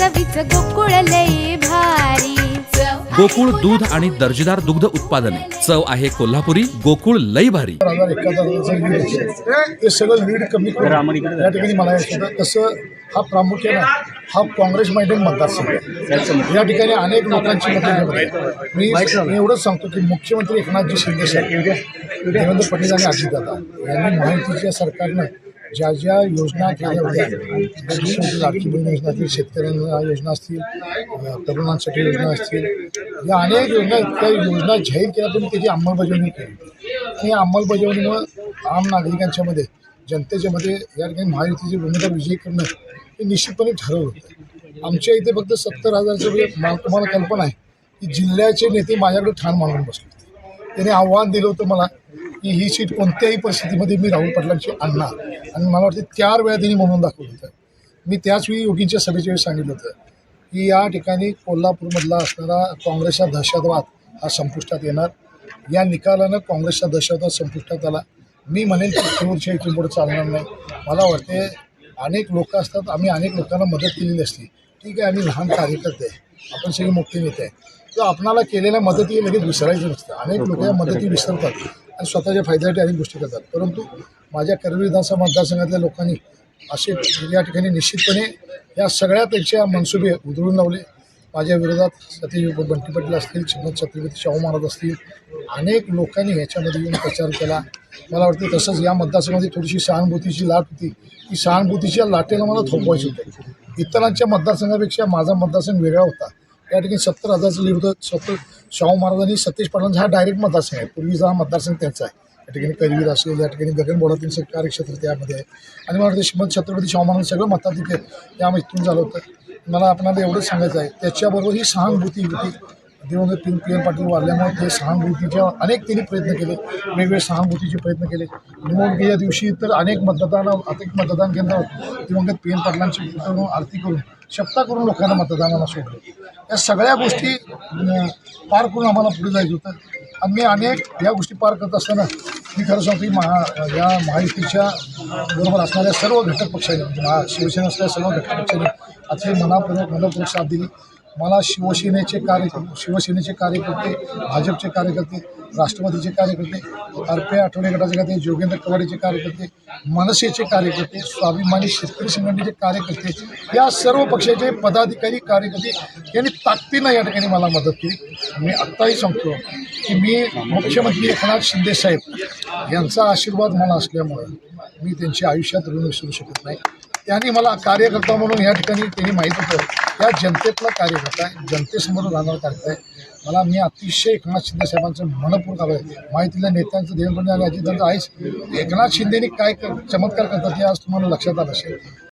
चवीच गोकुळ लई भारी गोकुळ दूध आणि दर्जेदार दुग्ध उत्पादने चव आहे कोल्हापुरी गोकुळ लई भारी. ते सगळं लीड कमी करून या ठिकाणी मला तसं हा प्रामुख्यानं हा काँग्रेस माइंडेड मतदारसंघ आहे. या ठिकाणी अनेक लोकांची मतं आहेत. मी मी एवढंच सांगतो की मुख्यमंत्री एकनाथजी शिंदे साहेब देवेंद्र फडणवीस आणि अजितदादा यांनी माहितीच्या सरकारनं ज्या ज्या योजना केल्या होत्या शिक्षण आर्थिक योजना असतील शेतकऱ्यांना योजना असतील तरुणांसाठी योजना असतील या अनेक योजना इतक्या योजना जाहीर केल्या पण त्याची अंमलबजावणी केली. आणि अंमलबजावणीमुळं आम नागरिकांच्यामध्ये जनतेच्यामध्ये जनतेच्या मध्ये या ठिकाणी महायुतीची भूमिका विजयी करणं हे निश्चितपणे ठरवलं होतं. आमच्या इथे फक्त सत्तर हजारचं म्हणजे तुम्हाला कल्पना आहे की जिल्ह्याचे नेते माझ्याकडे ठाण मांडून बसले त्याने आव्हान दिलं होतं मला की ही सीट कोणत्याही परिस्थितीमध्ये मी राहुल पाटलांची आणणार. आणि मला वाटते चार वेळा त्यांनी म्हणून दाखवलं होतं. मी त्याच वेळी योगींच्या सभेच्या वेळी सांगितलं होतं की या ठिकाणी कोल्हापूरमधला असणारा काँग्रेसचा दहशतवाद हा संपुष्टात येणार. या निकालानं काँग्रेसचा दहशतवाद संपुष्टात आला. मी म्हणेन की केवळच्या इथून पुढे चालणार नाही. मला वाटते अनेक लोक असतात आम्ही अनेक लोकांना मदत केलेली असते. ठीक आहे आम्ही लहान कार्यकर्ते आहे. आपण सगळे मोठे नेते आहे. तर आपणाला केलेल्या मदती लगेच विसरायचं नसतं. अनेक लोक या मदती विसरतात. स्वतःच्या फायद्यासाठी अनेक गोष्टी करतात. परंतु माझ्या करवीर विधानसभा मतदारसंघातल्या लोकांनी असे या ठिकाणी निश्चितपणे या सगळ्यापेक्षा मनसुबे उधळून लावले. माझ्या विरोधात सतीश बंटी पाटील असतील श्रीमंत छत्रपती शाहू महाराज असतील अनेक लोकांनी ह्याच्यामध्ये येऊन प्रचार केला. मला वाटतं तसंच या मतदारसंघामध्ये थोडीशी सहानुभूतीची लाट होती. ती सहानुभूतीच्या लाटेला मला थोपवायची होती. इतरांच्या मतदारसंघापेक्षा माझा मतदारसंघ वेगळा होता. या ठिकाणी सत्तर हजारचं लीड होतं. सत्तर शाहू महाराजांनी सतीश पाटलांचा हा डायरेक्ट मतदारसंघ आहे. पूर्वीचा हा मतदारसंघ त्यांचा आहे. या ठिकाणी करवीर असेल या ठिकाणी गगनबोडातील सगळं कार्यक्षेत्र त्यामध्ये आहे. आणि मला वाटतं श्रीमंत छत्रपती शाहू महाराज सगळं मताधिक तिथे या इथून झालं होतं. मला आपणाला एवढंच सांगायचं आहे. त्याच्याबरोबर ही सहानुभूती होती. दिवंगत तीन पी एम पाटील वारल्यामुळे ते सहानुभूतीच्या अनेक त्यांनी प्रयत्न केले. वेगवेगळे सहानुभूतीचे प्रयत्न केले. निवडणुकीच्या दिवशी तर अनेक मतदान अनेक मतदान केंद्रावर दिवंगत म्हणजे पी एम पाटलांची करून आरती करून शपथा करून लोकांना मतदानाला सोडलं. या सगळ्या गोष्टी पार करून आम्हाला पुढे जायचं होतं. आम्ही अनेक या गोष्टी पार करत असताना मी खरं सांगतो की महा या महायुतीच्या बरोबर असणाऱ्या सर्व घटक पक्षांनी म्हणजे महा शिवसेना असलेल्या सर्व घटक पक्षांनी अतिशय मनापूर्वक मनपूर्वक साथ दिली. मला शिवसेनेचे कार्य शिवसेनेचे कार्यकर्ते भाजपचे कार्यकर्ते राष्ट्रवादीचे कार्यकर्ते अर्पे आठवडे गटाचे कार्यकर्ते जोगेंद्र कवाडेचे कार्यकर्ते मनसेचे कार्यकर्ते स्वाभिमानी शेतकरी संघटनेचे कार्यकर्ते या सर्व पक्षाचे पदाधिकारी कार्यकर्ते यांनी ताकदीनं या ठिकाणी मला मदत केली. मी आत्ताही सांगतो की मी मुख्यमंत्री एकनाथ शिंदे साहेब यांचा आशीर्वाद मला असल्यामुळं मी त्यांच्या आयुष्यात ऋण विसरू शकत नाही. त्यांनी मला कार्यकर्ता म्हणून या ठिकाणी त्यांनी माहीत होतं या जनतेतला कार्यकर्ता आहे जनतेसमोर राहणारा कार्यकर्ता आहे. मला मी अतिशय एकनाथ शिंदे साहेबांचं मनपूर्वक आलं आहे. माहितीतल्या नेत्यांचं देवेंद्र म्हणजे आणि अजितदांचं आहेच. एकनाथ शिंदेनी काय कर- चमत्कार करतात हे आज तुम्हाला लक्षात आलं असेल.